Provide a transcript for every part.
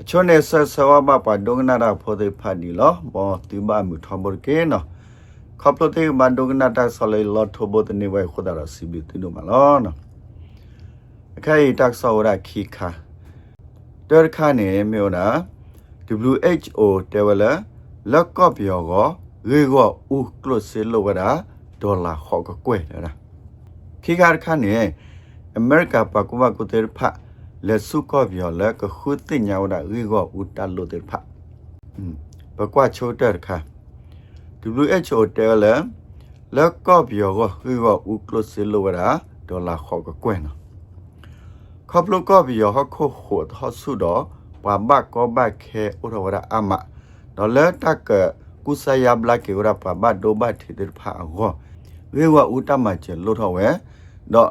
အချွန်းနေဆဆဝဘပါဒုကနာတာဖိုဒေဖာဒီလောဘောတိဘမှုထဘောကေနော်ခပ်လို့တေမဒုကနာတာဆလေလောထဘောတနေဝဲခိုဒါရစီဘီတိနိုမလောနော်အခိုင်တက်ဆောရခိခာတေခါနေမြို့နာ WHO တေဝလာလက်ကော့ပြောကိုရေကောဥကလစလောဝဒါဒေါ်လာခေါကကွဲလားခိခါခါနေအမေရိကပကူဝကုတေဖာ လက်စုကော့ပြောလက်ကခုတိညာဝဒါရေကောဥတလို့တေဖာဘကွာချိုတက်ခါ WHO တဲလလက်ကော့ပြောကိုရေကောဥကလစလောဝဒါဒေါ်လာခေါကကွဲနော်ခပ်လို့ကော့ပြောဟခုဟိုထဆုတော့ဘာဘကောဘခဲဥရဝရအမဒေါ်လာတက်ကုဆယဘလကေဝရပဘဒိုဘထေတဖာအောဝေဝဥတမချေလို့ထောဝဲတော့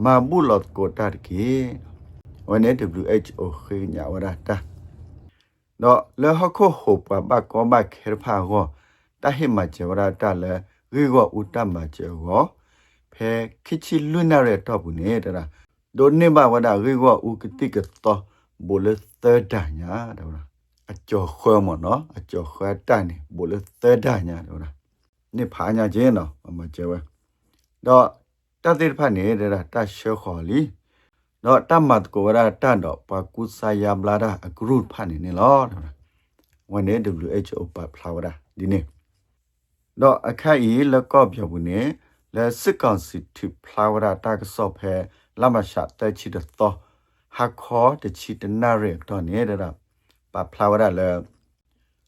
တချာလဲအဘကူဘကတာတဖတ်တူတိုထော်တကေရောတော့တတ်တော့တဲ့အော်ကနေအောတော့ဒီတော့တကကွတ်ထွဲဗရတောက်ချုခလေလချုမညာအသောသက်ချီကနေဝရအောမာဘူလော့ကိုတတ်ကေဝနေ WHO ခေညာဝရတာတော့လေဟခုဟိုပဘကောမခေဖာကိုတဟိမချေဝရတာလေရေကိုဥတမချေကိုဖဲခိချီလွနာရတော့ဘူးနေတာဒိုနေဘဝဒရေကိုဥကတိကတော့ဘိုလသဒညာတော့အကျော်ခွဲမနော်အကျော်ခွဲတန်နေဘိုလသဒညာတော့နိဖာညာချင်းတော့မကျဝဲတော့ တတိဖတ်နေတဲ့တရှေခေါ်လီတော့တမတ်ကိုရတန်တော့ပကုဆာယဘလာဒအဂရုဖတ်နေနေလောဝန်နေ WHO ပဖလာဝဒဒီနေ့တော့အခိုက်ကြီးလက်ကော့ပြောဘူးနေလဲစစ်ကောင်စီတီဖလာဝဒတာကဆော့ဖဲလမရှာတဲချီတော့ဟာခေါ်တချီတနာရတော့နေတဲ့ပါဖလာဝရလဲ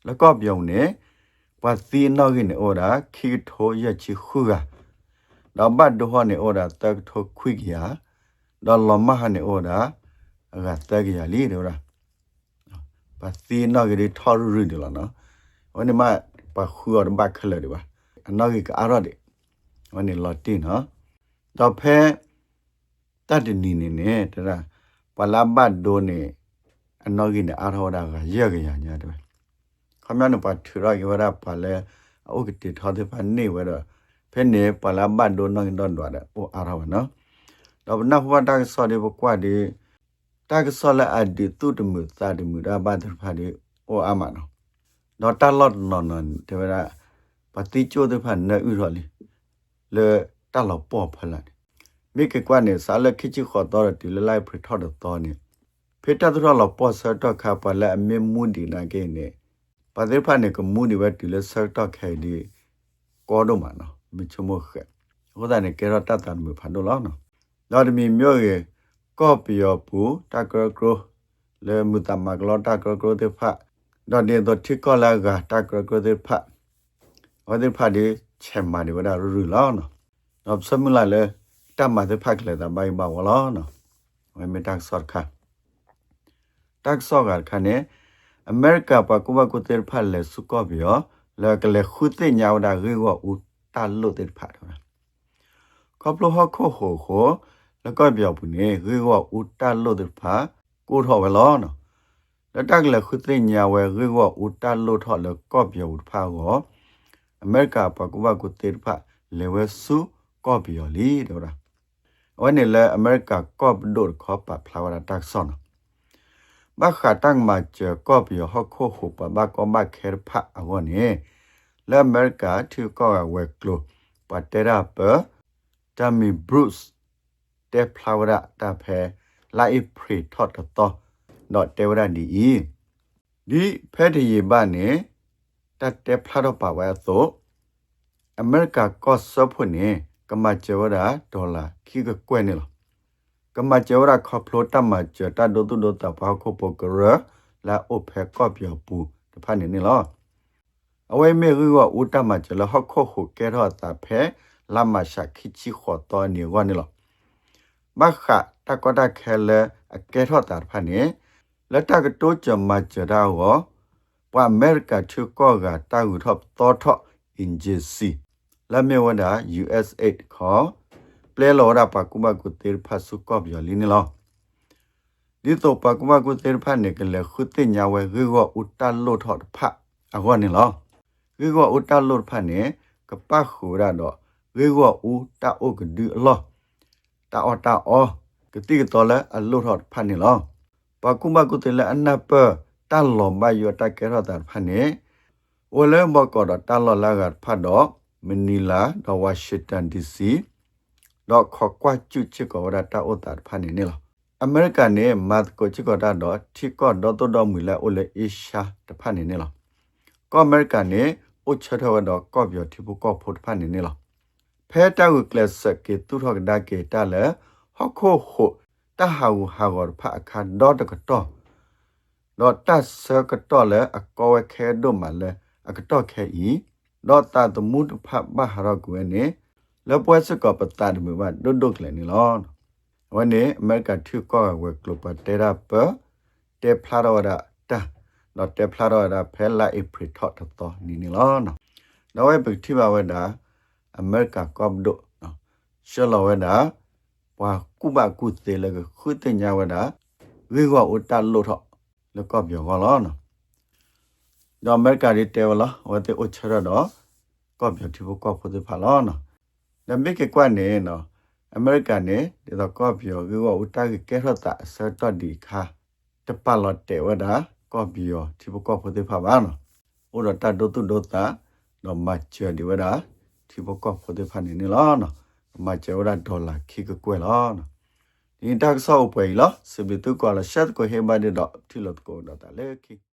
လကော့ပြုံနေပသီနော်ကိနေဩရာခီထိုရချီခုက တော့ဘတ်ဒဟနေဩရာတက်ထိုခွိကရတော့လမဟနေဩရာအကတက်ကြရလီတော့ရာပသီနော်ကိထော်ရူတယ်လားနော်ဝနေမပခူရဘခလဲဒီပါအနော်ကိကအရတဲ့ဝနေလော်တင်နော်တော့ဖဲတတ်တနီနေနေတရာပလာဘတ်ဒိုနေအနောကိနေအာထောဒါကရက်ကြရညာတယ်ခမနပထရရဝရပါလေအုတ်တိထောတဲ့ဖန်နေဝရ ဖဲနေပလာဘတ်ဒိုနောင်းဒွန်ဒွာဒအိုအာထောနော်တော့နဖဝတာဆော်ဒီဘကွာဒီတာကဆော်လာအဒီတုတမှုသာတမှုဒါဘတ်ဖာဒီအိုအာမနော်တော့တလော့နော်နော်တေဝရပတိချိုတဲ့ဖန်နေဥရောလီလေတလော့ပေါ်ဖလာမိကကွာနေစာလက်ခိချီခေါ်တော့ဒီလလိုက်ဖရထော်တော့နေဖေတတ်တော့လပေါ်ဆတ်တော့ခါပလာအမေမူဒီနာကေနေပါဒေဖာနေကမူဒီဝတ်ဒီလဆတ်တော့ခဲဒီကောတော့မနော် မချမခဲဟိုဒါနေကေရတတန်မဖန်တော့နော်တော့ဒီမျိုးရေကော့ပီယောပူတကရကရလေမူတမကလောတကရကရတဲ့ဖာတော့ဒီတော့ထိကောလာကတကရကရတဲ့ဖာဟောတဲ့ဖာဒီချေမာဒီဝဒါရူရူလောနော်တော့စမလာလေတမတဲ့ဖာကလေတဘိုင်ဘာဝလောနော်ဝေမတက်ဆော့ခါတက်ဆော့ကခနဲ့အမေရိကပကူဘကုတေဖတ်လေစုကောပြောလကလေခုတိညာဝဒါရေဝဦး တာလုတ်တဲ့ဖတ်တော့ကောပလဟခိုခိုခိုလကပြောပုနေဟေဝဥတလုတ်တဲ့ဖတ်ကိုထော်ဝဲလောနော်လက်တက်လက်ခုသိညာဝဲဟေဝဥတလုတ်ထော်လကပြောဥဖာကိုအမေရိကပကဝကုတေဖတ်လေဝဲစုကောပြောလီတော့လားဝနေလေအမေရိကကော့ဒိုခေါ်ပါဖလာဝါတက်ဆွန်ဘခါတန်းမချကော့ပြောဟခိုခုပဘကောဘခဲဖအဝနေ လမရကာထူကောဝဲကလိုပတရာပတမီဘရုစ်တေဖလာဝရတဖဲလာအဖရီထော့တော့တော့တေဝရဒီဤဒီဖဲဒီဘနေတတေဖလာတော့ပါဝဲသောအမေရိကကော့ဆပ်ဖွနေကမချေဝရာဒေါ်လာခိကကွဲ့နေလောကမချေဝရာခေါဖလိုတမချေတဒိုတုဒိုတပါခုပိုကရလာအိုဖဲကော့ပြပူတဖာနေနေလော အဝဲမေရီဝဦးတမချလဟခခုကဲရတာဖဲလာမရှာခိချီခေါ်တော်နေဝနေလောမခတကတခဲလေအကဲရတာဖာနေလက်တကတိုးချမချရာဝပွာအမေရိကချူကောကတာဂူထော့တော်ထော့အင်ဂျီစီလာမေဝဒါ US8 ခေါ်ပလဲလော်ရာပါကူမကူတေဖတ်စုကော့ပြော်လင်းလောဒီတော့ပါကူမကူတေဖတ်နေကလေခုတင်ညာဝဲဂေဝဥတလို့ထော့ဖတ်အကောနေလော ဂေဝဥတလို့ဖတ်နေကပတ်ခူရတော့ဂေဝဥတအုတ်ကဒူလောတာအော်တာအော်ကတိကတော်လဲအလို့ထော့ဖတ်နေလောပါကူမကူတေလဲအနပ်ပတလောမယတကဲရတာဖတ်နေဝလဲမကောတော့တလောလာကဖတ်တော့မနီလာတော့ဝါရှင်တန်ဒီစီတော့ခေါကွာကျွချစ်ကောရတာဥတာဖာနေနေလားအမေရိကန်နဲ့မတ်ကိုချစ်ကောတာတော့ထိကောတော့တော့မူလာအိုလေအရှာတဖာနေနေလားကောအမေရိကန်နဲ့ อุชทวันดอกก็บยอที่บุก็พูดพันนี่นี่หรอเพตาอุกเลสเกตุทอกดาเกตาเลยฮอกโคโหตาหาวหาวรพระอาคารดอตกตอดอตัสเซกตอเลยอากอเวแคดมาเลยอากตอแคอีดอตาตมุดพระมหารกุเอเนแล้วปวยสกอปตาดมือว่าดุดุกเลยนี่หรอวันนี้อเมริกาที่ก็เวกลุปเตราเปเตพลารวดา တော့တက်ဖလာတော့ဒါဖဲလာအပရီထော့တော့နီနီလောနော်တော့ဝဲပတိပါဝဲတာအမေရိကကော့ဒိုနော်ရှော်လောဝဲတာဘွာကုဘကုသေးလကခုတင်ညာဝဲတာဝေကောဥတလို့ထော့လကော့ပြောကောလောနော်တော့အမေရိကရီတဲဝလာဝဲတဲ့ဥချရတော့ကော့ပြောတိဘကော့ခုသေးဖလာနော်ဒါမိကေကွတ်နေနော်အမေရိကန်နဲ့ဒါတော့ကော့ပြောကေကောဥတကကဲရတာဆတ်တော့ဒီခါတပတ်လော့တဲဝဲတာ ကော့ပြောဒီဘကော့ဖို့တေဖာဘာနော်ဥရတာဒုတုဒုတာတော့မချေဒီဝဒါဒီဘကော့ဖို့တေဖာနေနေလားနော်မချေဝဒါဒေါ်လာခိကကွယ်လားနော်ဒီတက်ဆောက်ပွဲလားစဘီတုကောလာရှတ်ကိုဟေဘာဒီတော့တီလော့ကိုတော့တာလေခိ